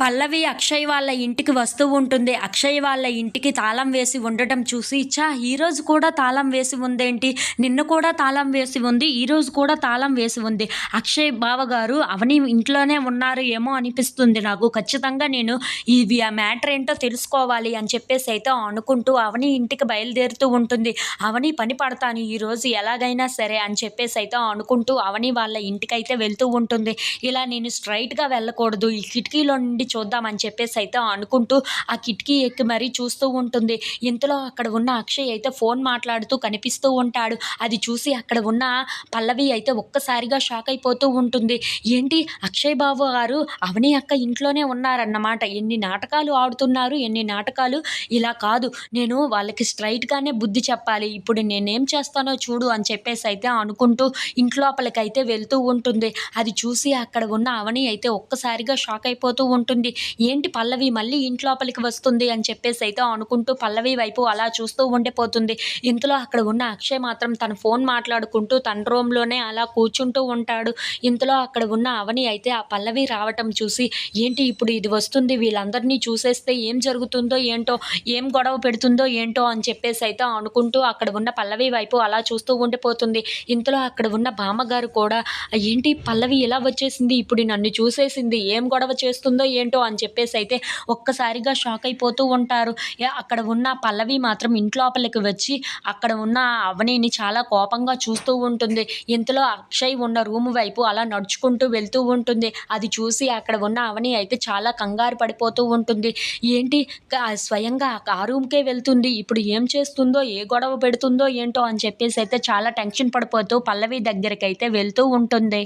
పల్లవి అక్షయ్ వాళ్ళ ఇంటికి వస్తూ ఉంటుంది. అక్షయ్ వాళ్ళ ఇంటికి తాళం వేసి ఉండటం చూసి చా ఈరోజు కూడా తాళం వేసి ఉందేంటి? నిన్న కూడా తాళం వేసి ఉంది ఈరోజు కూడా తాళం వేసి ఉంది. అక్షయ్ బావగారు అవని ఇంట్లోనే ఉన్నారు ఏమో అనిపిస్తుంది నాకు. ఖచ్చితంగా నేను ఇవి ఆ మ్యాటర్ ఏంటో తెలుసుకోవాలి అని చెప్పేసి అయితే అనుకుంటూ అవని ఇంటికి బయలుదేరుతూ ఉంటుంది. అవని పని పడతాను ఈరోజు ఎలాగైనా సరే అని చెప్పేసి అయితే అనుకుంటూ అవని వాళ్ళ ఇంటికైతే వెళ్తూ ఉంటుంది. ఇలా నేను స్ట్రైట్గా వెళ్ళకూడదు. ఈ కిటికీలో నుండి చూద్దామని చెప్పేసి అయితే అనుకుంటూ ఆ కిటికీ ఎక్కి మరీ చూస్తూ ఉంటుంది. ఇంతలో అక్కడ ఉన్న అక్షయ్ అయితే ఫోన్ మాట్లాడుతూ కనిపిస్తూ ఉంటాడు. అది చూసి అక్కడ ఉన్న పల్లవి అయితే ఒక్కసారిగా షాక్ అయిపోతూ ఉంటుంది. ఏంటి అక్షయ్ బాబు గారు అవని అక్క ఇంట్లోనే ఉన్నారన్నమాట. ఎన్ని నాటకాలు ఆడుతున్నారు ఎన్ని నాటకాలు? ఇలా కాదు నేను వాళ్ళకి స్ట్రైట్గానే బుద్ధి చెప్పాలి. ఇప్పుడు నేనేం చేస్తానో చూడు అని చెప్పేసి అయితే అనుకుంటూ ఇంట్లోపలికైతే వెళ్తూ ఉంటుంది. అది చూసి అక్కడ ఉన్న అవని అయితే ఒక్కసారిగా షాక్ అయిపోతూ ఉంటుంది. ఏంటి పల్లవి మళ్ళీ ఇంట్లోపలికి వస్తుంది అని చెప్పేసి అయితే అనుకుంటూ పల్లవి వైపు అలా చూస్తూ ఉండిపోతుంది. ఇంతలో అక్కడ ఉన్న అక్షయ్ మాత్రం తన ఫోన్ మాట్లాడుకుంటూ తన రూమ్లోనే అలా కూర్చుంటూ ఉంటాడు. ఇంతలో అక్కడ ఉన్న అవని అయితే ఆ పల్లవి రావటం చూసి ఏంటి ఇప్పుడు ఇది వస్తుంది? వీళ్ళందరినీ చూసేస్తే ఏం జరుగుతుందో ఏంటో ఏం గొడవ పెడుతుందో ఏంటో అని చెప్పేసి అయితే అనుకుంటూ అక్కడ ఉన్న పల్లవి వైపు అలా చూస్తూ ఉండిపోతుంది. ఇంతలో అక్కడ ఉన్న బామ్మగారు కూడా ఏంటి పల్లవి ఇలా వచ్చేసింది? ఇప్పుడు నన్ను చూసేసింది. ఏం గొడవ చేస్తుందో ఏంటో అని చెప్పేసి అయితే ఒక్కసారిగా షాక్ అయిపోతూ ఉంటారు. అక్కడ ఉన్న పల్లవి మాత్రం ఇంట్లోపలికి వచ్చి అక్కడ ఉన్న అవనిని చాలా కోపంగా చూస్తూ ఉంటుంది. ఇంతలో అక్షయ్ ఉన్న రూమ్ వైపు అలా నడుచుకుంటూ వెళ్తూ ఉంటుంది. అది చూసి అక్కడ ఉన్న అవని అయితే చాలా కంగారు పడిపోతూ ఉంటుంది. ఏంటి స్వయంగా ఆ రూమ్కే వెళ్తుంది. ఇప్పుడు ఏం చేస్తుందో ఏ గొడవ పెడుతుందో ఏంటో అని చెప్పేసి అయితే చాలా టెన్షన్ పడిపోతూ పల్లవి దగ్గరికి అయితే వెళ్తూ ఉంటుంది.